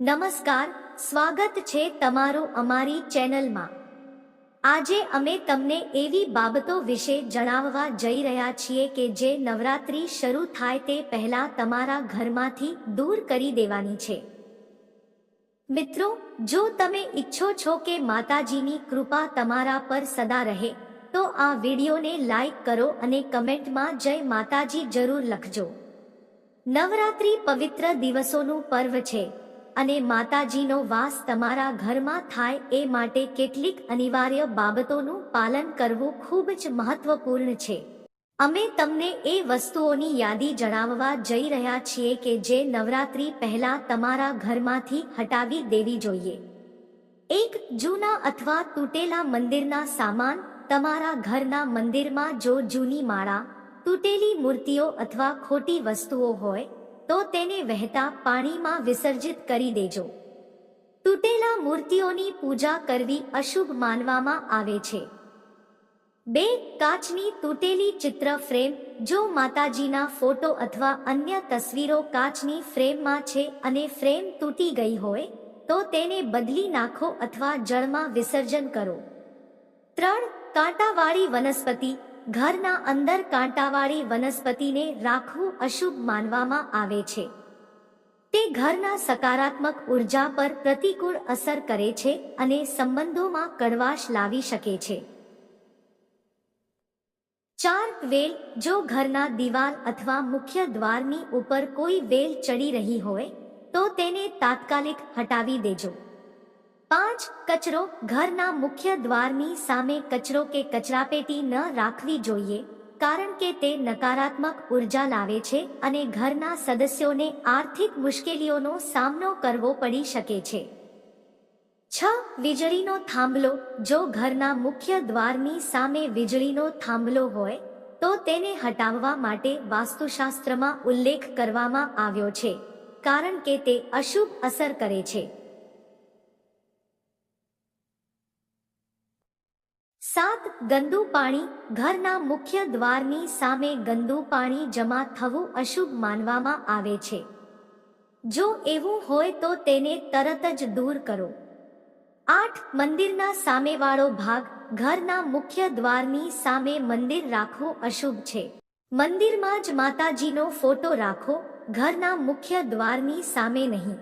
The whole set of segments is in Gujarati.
નમસ્કાર, સ્વાગત છે તમારું અમારી ચેનલમાં. આજે અમે તમને એવી બાબતો વિશે જણાવવા જઈ રહ્યા છીએ કે જે નવરાત્રિ શરૂ થાય તે પહેલા તમારા ઘરમાંથી દૂર કરી દેવાની છે. મિત્રો, જો તમે ઈચ્છો છો કે માતાજીની કૃપા તમારા પર સદા રહે, તો આ વિડીયોને લાઈક કરો અને કમેન્ટમાં જય માતાજી જરૂર લખજો. નવરાત્રિ પવિત્ર દિવસોનું પર્વ છે. અને માતાજીનો વાસ તમારા ઘરમાં થાય એ માટે કેટલીક અનિવાર્ય બાબતોનું પાલન કરવું ખૂબ જ મહત્વપૂર્ણ છે. અમે તમને એ વસ્તુઓની યાદી જણાવવા જઈ રહ્યા છીએ કે જે નવરાત્રિ પહેલા તમારા ઘરમાંથી હટાવી દેવી જોઈએ. એક જૂના અથવા તૂટેલા મંદિરના સામાન તમારા ઘરના મંદિરમાં જો જૂની માળા, તૂટેલી મૂર્તિઓ અથવા ખોટી વસ્તુઓ હોય તો તેને વહેતા પાણીમાં વિસર્જિત કરી દેજો. તૂટેલા મૂર્તિઓની પૂજા કરવી અશુભ માનવામાં આવે છે. બે કાચની તૂટેલી ચિત્ર ફ્રેમ, જો માતાજીના ફોટો અથવા અન્ય તસવીરો કાચની ફ્રેમમાં છે અને ફ્રેમ તૂટી ગઈ હોય, તો તેને બદલી નાખો અથવા જળમાં વિસર્જન કરો. ત્રણ કાંટાવાળી વનસ્પતિ ઘરના અંદર કાંટાવાળી વનસ્પતિને રાખવું અશુભ માનવામાં આવે છે. તે ઘરના સકારાત્મક ઊર્જા પર પ્રતિકૂળ અસર કરે છે અને સંબંધોમાં કડવાશ લાવી શકે છે. ચાર વેલ જો ઘરના દિવાલ અથવા મુખ્ય દ્વારની ઉપર કોઈ વેલ ચડી રહી હોય, તો તેને તાત્કાલિક હટાવી દેજો. પાંચ કચરો ઘરના મુખ્ય દ્વારની સામે કચરો કે કચરાપેટી ન રાખવી જોઈએ, કારણ કે તે નકારાત્મક ઊર્જા લાવે છે અને ઘરના સદસ્યોને આર્થિક મુશ્કેલીઓનો સામનો કરવો પડી શકે છે. છ વીજળીનો થાંભલો. જો ઘરના મુખ્ય દ્વારની સામે વીજળીનો થાંભલો હોય, તો તેને હટાવવા માટે વાસ્તુશાસ્ત્રમાં ઉલ્લેખ કરવામાં આવ્યો છે, કારણ કે તે અશુભ અસર કરે છે. સાત ગંદુ પાણી ઘરના મુખ્ય દ્વારની સામે ગંદુ પાણી જમા થવું અશુભ માનવામાં આવે છે. જો એવું હોય તો તેને તરત જ દૂર કરો. આઠ મંદિરના સામેવાળો ભાગ ઘરના મુખ્ય દ્વારની સામે મંદિર રાખવું અશુભ છે. મંદિરમાં જ માતાજીનો ફોટો રાખો, ઘરના મુખ્ય દ્વારની સામે નહીં.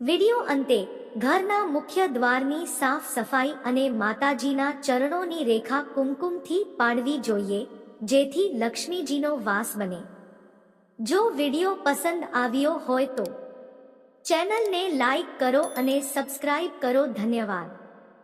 વિડિયો અંતે ઘરના મુખ્ય દ્વારની સાફ સફાઈ અને માતાજીના ચરણોની રેખા કુમકુમથી પાડવી જોઈએ, જેથી લક્ષ્મીજીનો વાસ બને. જો વીડિયો પસંદ આવ્યો હોય તો ચેનલને લાઈક કરો અને સબસ્ક્રાઇબ કરો. ધન્યવાદ.